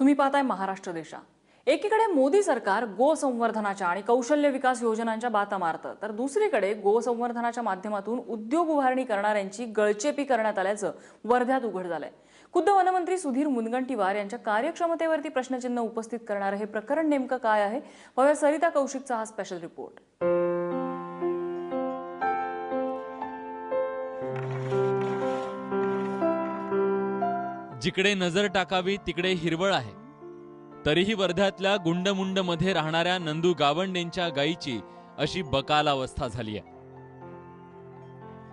तुम्ही पाहताय महाराष्ट्र देशा एकीकडे मोदी सरकार गो संवर्धनाच्या आणि कौशल्य विकास योजनांच्या बाता मारतं तर दुसरीकडे गो संवर्धनाच्या माध्यमातून उद्योग उभारणी करणाऱ्यांची गळचेपी करण्यात आल्याचं वर्ध्यात उघड झालंय. खुद्द वनमंत्री सुधीर मुनगंटीवार यांच्या कार्यक्षमतेवरती प्रश्नचिन्ह उपस्थित करणारं हे प्रकरण नेमकं काय आहे? पाहूया सरिता कौशिकचा हा स्पेशल रिपोर्ट जिकडे नजर टाकावी तिकडे हिरवळ आहे. तरीही वर्ध्यातल्या गुंडमुंडमध्ये राहणाऱ्या नंदू गावंडेंच्या गायीची अशी बकाल अवस्था झाली आहे.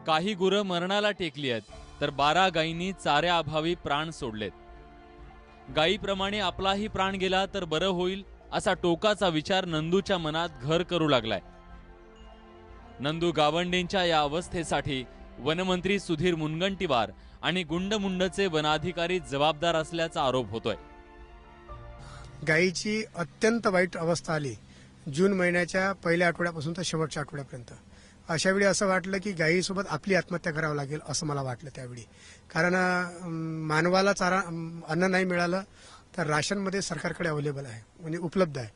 काही गुरं मरणाला टेकली आहेत तर बारा गायींनी चाऱ्याअभावी प्राण सोडलेत. गायीप्रमाणे आपलाही प्राण गेला तर बरं होईल असा टोकाचा विचार नंदूच्या मनात घर करू लागलाय. नंदू गावंडेंच्या या अवस्थेसाठी वनमंत्री सुधीर मुनगंटीवार आणि गुंडमुंडचे वनाधिकारी जबाबदार असल्याचा आरोप होतोय. गायीची अत्यंत वाईट अवस्था आली जून महिन्याच्या पहिल्या आठवड्यापासून तर शेवटच्या आठवड्यापर्यंत. अशा वेळी असं वाटलं की गायीसोबत आपली आत्महत्या करावं लागेल असं मला वाटलं त्यावेळी. कारण मानवाला चारा अन्न नाही मिळालं तर राशनमध्ये सरकारकडे अवेलेबल आहे म्हणजे उपलब्ध आहे.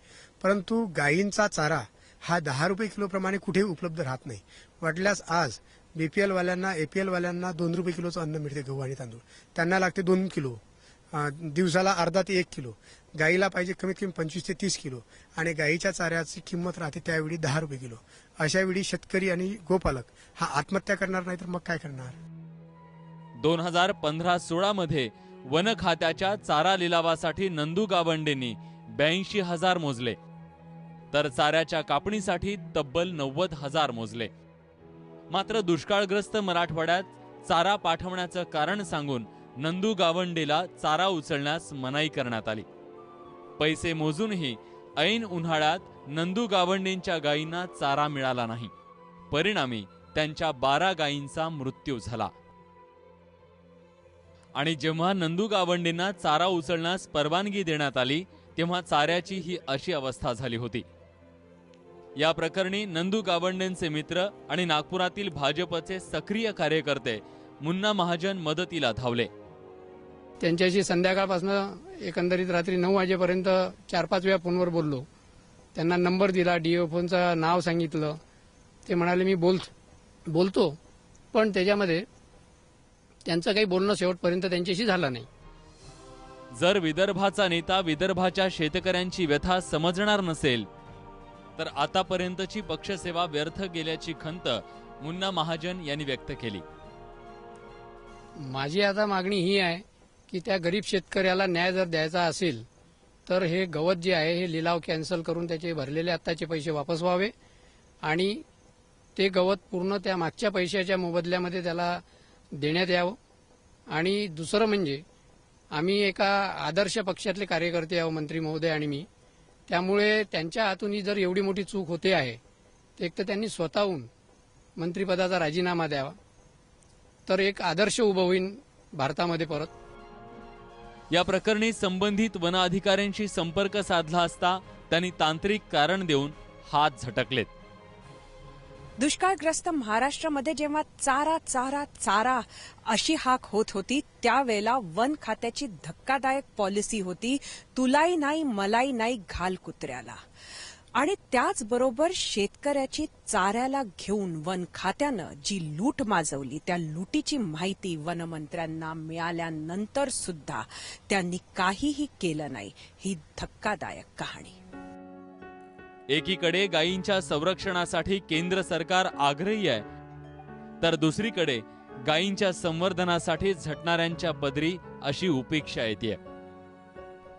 परंतु गायींचा चारा हा दहा रुपये किलोप्रमाणे कुठेही उपलब्ध राहत नाही. वाटल्यास आज बीपीएल वाल्यांना एपीएल वाल्यांना दोन रुपये किलोचं अन्न मिळते गहू आणि तांदूळ. त्यांना लागते दोन किलो. दिवसाला अर्धा ते एक किलो. गाईला पाहिजे कमीत कमी पंचवीस ते तीस किलो. आणि गाईच्या चाऱ्याची किंमत राहते त्यावेळी दहा रुपये किलो. अशावेळी शेतकरी आणि गोपालक हा आत्महत्या करणार नाही तर मग काय करणार? दोन हजार पंधरा सोळा मध्ये वन खात्याच्या चारा लिलावासाठी नंदू गावंडेंनी ब्याऐंशी हजार मोजले. तर चाऱ्याच्या कापणीसाठी तब्बल नव्वद हजार मोजले. मात्र दुष्काळग्रस्त मराठवाड्यात चारा पाठवण्याचं कारण सांगून नंदू गावंडेला चारा उचलण्यास मनाई करण्यात आली. पैसे मोजूनही ऐन उन्हाळ्यात नंदू गावंडेंच्या गायींना चारा मिळाला नाही. परिणामी त्यांच्या बारा गायींचा मृत्यू झाला. आणि जेव्हा नंदू गावंडेंना चारा उचलण्यास परवानगी देण्यात आली तेव्हा चाऱ्याची ही अशी अवस्था झाली होती. या प्रकरणी नंदू गावंडेंचे मित्र आणि नागपुरातील भाजपचे सक्रिय कार्यकर्ते मुन्ना महाजन मदतीला धावले. त्यांच्याशी संध्याकाळपासून एकंदरीत रात्री नऊ वाजेपर्यंत चार पाच वेळा फोनवर बोललो. त्यांना नंबर दिला डीओ फोनचं नाव सांगितलं. ते म्हणाले मी बोल बोलतो पण त्याच्यामध्ये त्यांचं काही बोलणं शेवटपर्यंत त्यांच्याशी झालं नाही. जर विदर्भाचा नेता विदर्भाच्या शेतकऱ्यांची व्यथा समजणार नसेल तर आतापर्यंतची पक्षसेवा व्यर्थ गेल्याची खंत मुन्ना महाजन यांनी व्यक्त केली. माझी आता मागणी ही आहे की त्या गरीब शेतकऱ्याला न्याय जर द्यायचा असेल तर हे गवत जे आहे हे लिलाव कॅन्सल करून त्याचे भरलेले आत्ताचे पैसे वापस व्हावे आणि ते गवत पूर्ण त्या मागच्या पैशाच्या मोबदल्यामध्ये त्याला देण्यात यावं. आणि दुसरं म्हणजे आम्ही एका आदर्श पक्षातले कार्यकर्ते आहो मंत्री महोदय आणि मी. त्यामुळे त्यांच्या हातून जर एवढी मोठी चूक होते आहे तर एक तर त्यांनी स्वतःहून मंत्रिपदाचा राजीनामा द्यावा. तर एक आदर्श उभं होईन भारतामध्ये परत. या प्रकरणी संबंधित वन अधिकाऱ्यांशी संपर्क साधला असता त्यांनी तांत्रिक कारण देऊन हात झटकलेत. दुष्काळग्रस्त महाराष्ट्रामध्ये जेव्हा चारा चारा चारा अशी हाक होत होती त्यावेळेला वन खात्याची धक्कादायक पॉलिसी होती तुलाई नाही मलाई नाही घाल कुत्र्याला. आणि त्याचबरोबर शेतकऱ्याची चाऱ्याला घेऊन वन खात्यानं जी लूट माजवली त्या लुटीची माहिती वनमंत्र्यांना मिळाल्यानंतर सुद्धा त्यांनी काहीही केलं नाही. ही धक्कादायक कहाणी. एकीकडे गायींच्या संरक्षणासाठी केंद्र सरकार आग्रही आहे तर दुसरीकडे गायींच्या संवर्धनासाठी झटणाऱ्यांच्या पदरी अशी उपेक्षा येते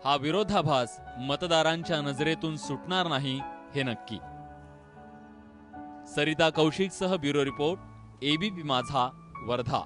हा विरोधाभास मतदारांच्या नजरेतून सुटणार नाही हे नक्की. Sarita कौशिकसह bureau report ABP Majha Wardha.